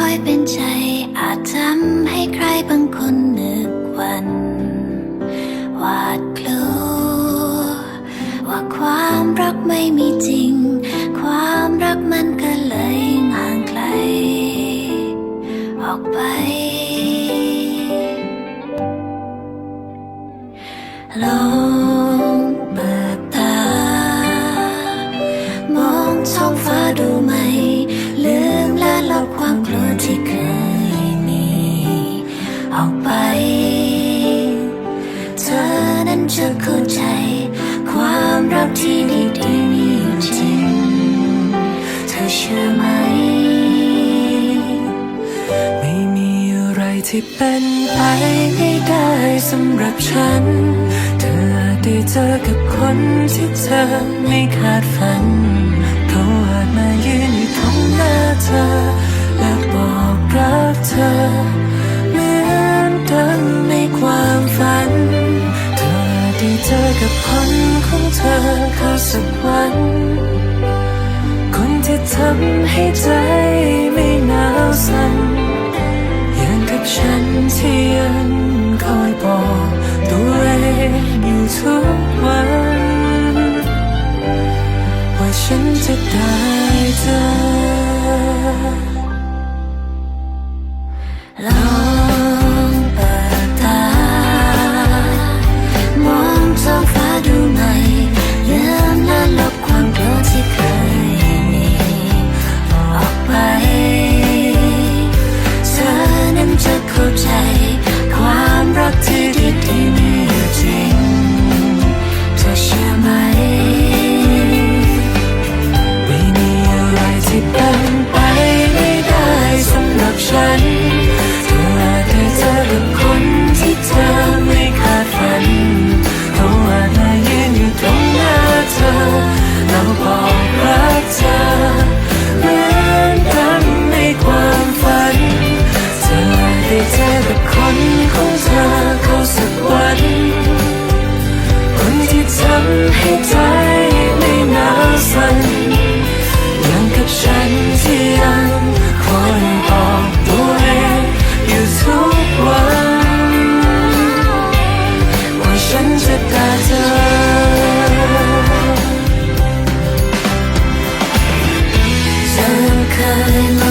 คอยเป็นใจ อาจทำให้ใครบางคนนึกวันหวาดกลัว ว่าความรักไม่มีจริง ความรักมันก็เลยห่างไกล ออกไปลอ ที่เป็นไปไม่ได้สำหรับฉัน เธอได้เจอกับคนที่เธอไม่คาดฝันเขาอาจมายืนอยู่ตรงหน้าเธอ และบอกรักเธอเหมือนดังในความฝัน เธอได้เจอกับคนของเธอเขาสักวัน คนที่ทำให้ใจ ฉันที่ยังคอยบอกตัวเองอยู่ทุกวัน ว่าฉันจะได้เจอลองเปิดตามองท้องฟ้า ฉันเธอได้เจอกับคนที่เธอไม่คาดฝันเพาะว่าเธยืนอยู่ตรงหน้าเธอเราบอกรักเธอเหมือนกันในความฝัน เธอได้เจอกับคนของเธ my life.